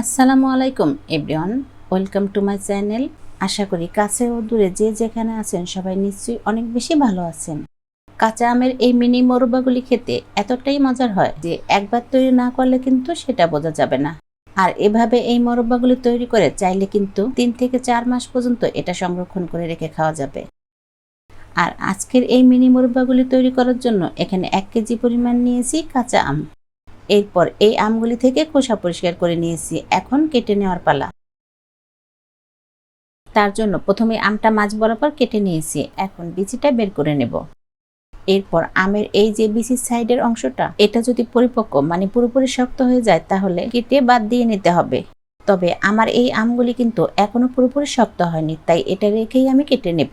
আসসালামু আলাইকুম, everyone. Welcome to my channel. আশা করি কাছে ও দূরে যে যেখানে আছেন সবাই নিশ্চয়ই অনেক বেশি ভালো আছেন। কাঁচা আমের এই মিনি মোরব্বাগুলি খেতে এতটাই মজার হয় যে একবার তৈরি না করলে কিন্তু সেটা বোঝা যাবে না। আর এভাবে এই মোরব্বাগুলি তৈরি করে চাইলে কিন্তু তিন থেকে চার মাস পর্যন্ত এটা সংরক্ষণ করে রেখে খাওয়া যাবে। আর আজকের এই মিনি মোরব্বাগুলি তৈরি করার জন্য এখানে এক কেজি পরিমাণ নিয়েছি কাঁচা আম। এরপর এই আমগুলি থেকে খোসা পরিষ্কার করে নিয়েছি। এখন কেটে নেওয়ার পালা। তার জন্য প্রথমে আমটা মাছ বরাবর কেটে নিয়েছি। এখন বিচিটা বের করে নেব। এরপর আমের এই যে বিচির সাইডের অংশটা, এটা যদি পরিপক্ক মানে পুরোপুরি শক্ত হয়ে যায়, তাহলে কেটে বাদ দিয়ে নিতে হবে। তবে আমার এই আমগুলি কিন্তু এখনও পুরোপুরি শক্ত হয়নি, তাই এটা রেখেই আমি কেটে নেব।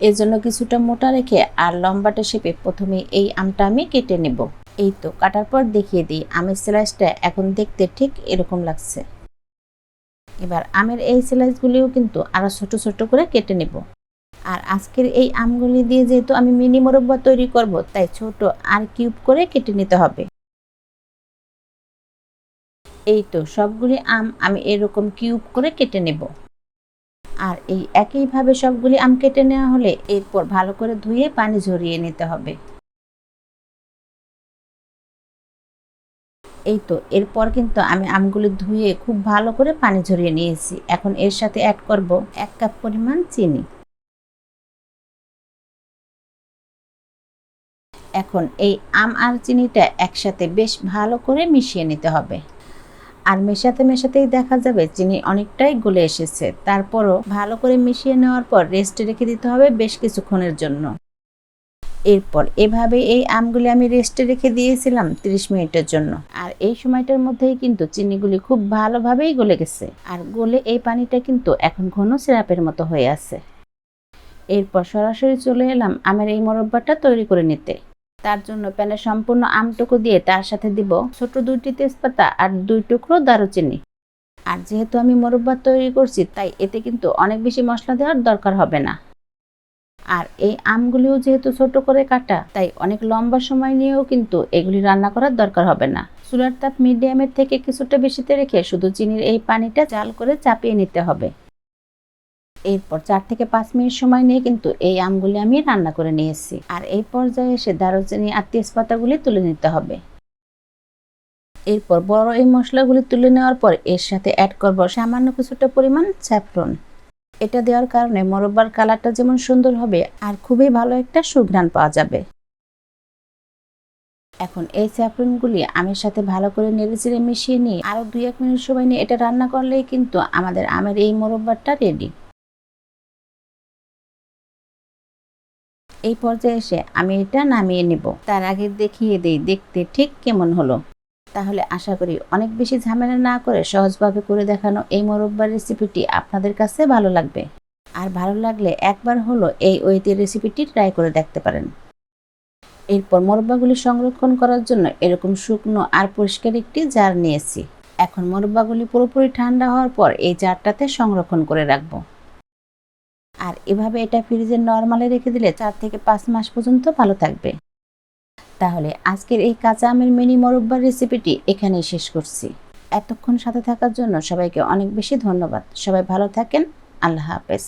এর জন্য কিছুটা মোটা রেখে আর লম্বাটা শেপে প্রথমে এই আমটা আমি কেটে নেব। এই তো, কাটার পর দেখিয়ে দিই, আমের স্লাইসটা এখন দেখতে ঠিক এরকম লাগছে। এবার আমের এই স্লাইসগুলিও কিন্তু আরও ছোট ছোট করে কেটে নেব। আর আজকের এই আমগুলি দিয়ে যেহেতু আমি মিনি মোরব্বা তৈরি করব, তাই ছোট আর কিউব করে কেটে নিতে হবে। এই তো, সবগুলি আম আমি এরকম কিউব করে কেটে নেব। আর এই একইভাবে সবগুলি আম কেটে নেওয়া হলে এরপর ভালো করে ধুয়ে পানি ঝরিয়ে নিতে হবে। এই তো, এরপর কিন্তু আমি আমগুলি ধুয়ে খুব ভালো করে পানি ঝরিয়ে নিয়েছি। এখন এর সাথে অ্যাড করব এক কাপ পরিমাণ চিনি। এখন এই আম আর চিনিটা একসাথে বেশ ভালো করে মিশিয়ে নিতে হবে। আর মেশাতে মেশাতেই দেখা যাবে চিনি অনেকটাই গলে এসেছে। তারপরও ভালো করে মিশিয়ে নেওয়ার পর রেস্টে রেখে দিতে হবে বেশ কিছুক্ষণের জন্য। এরপর এভাবে এই আমগুলি আমি রেস্টে রেখে দিয়েছিলাম 30 মিনিটের জন্য। আর এই সময়টার মধ্যেই কিন্তু চিনিগুলি খুব ভালোভাবেই গলে গেছে। আর গলে এই পানিটা কিন্তু এখন ঘন সিরাপের মতো হয়ে আছে। এরপর সরাসরি চলে এলাম আমের এই মোরব্বাটা তৈরি করে নিতে। তার জন্য প্যানে সম্পূর্ণ আমটুকু দিয়ে তার সাথে দিব ছোট দুইটি তেজপাতা আর দুই টুকরো দারুচিনি। আর যেহেতু আমি মোরব্বা তৈরি করছি, তাই এতে কিন্তু অনেক বেশি মশলা দেওয়ার দরকার হবে না। আর এই আমগুলিও যেহেতু ছোট করে কাটা, তাই অনেক লম্বা সময় নিয়েও কিন্তু এগুলি রান্না করার দরকার হবে না। চুলার তাপ মিডিয়ামের থেকে কিছুটা বেশিতে রেখে শুধু চিনির এই পানিটা জাল করে চাপিয়ে নিতে হবে। এরপর চার থেকে পাঁচ মিনিট সময় নিয়ে কিন্তু এই আমগুলি আমি রান্না করে নিয়েছি আর এই পর্যায়ে এসে দারুচিনি আর তেজপাতাগুলি তুলে নিতে হবে। এরপর বড় এই মশলাগুলি তুলে নেওয়ার পর এর সাথে অ্যাড করব সামান্য কিছুটা পরিমাণ স্যাফরন এটা দেওয়ার কারণে মরব্বার কালারটা যেমন সুন্দর হবে আর খুবই ভালো একটা সুঘ্রাণ পাওয়া যাবে। এখন এই স্যাফরনগুলি আমের সাথে ভালো করে নেড়েচেড়ে মিশিয়ে নিয়ে আরও দুই এক মিনিট সময় নিয়ে এটা রান্না করলেই কিন্তু আমাদের আমের এই মোরব্বারটা রেডি এই পর্যায়ে এসে আমি এটা নামিয়ে নেব। তার আগে দেখিয়ে দেই, দেখতে ঠিক কেমন হলো। তাহলে আশা করি অনেক বেশি ঝামেলা না করে সহজভাবে করে দেখানো এই মোরব্বার রেসিপিটি আপনাদের কাছে ভালো লাগবে। আর ভালো লাগলে একবার হলো এই ওয়েতে রেসিপিটি ট্রাই করে দেখতে পারেন। এরপর মোরব্বাগুলি সংরক্ষণ করার জন্য এরকম শুকনো আর পরিষ্কার একটি জার নিয়েছি। এখন মোরব্বাগুলি পুরোপুরি ঠান্ডা হওয়ার পর এই জারটাতে সংরক্ষণ করে রাখব। এভাবে এটা ফ্রিজে নর্মালে রেখে দিলে চার থেকে পাঁচ মাস পর্যন্ত ভালো থাকবে। তাহলে আজকের এই কাঁচা আমের মিনি মরব্বার রেসিপিটি এখানেই শেষ করছি। এতক্ষণ সাথে থাকার জন্য সবাইকে অনেক বেশি ধন্যবাদ। সবাই ভালো থাকেন। আল্লাহ হাফেজ।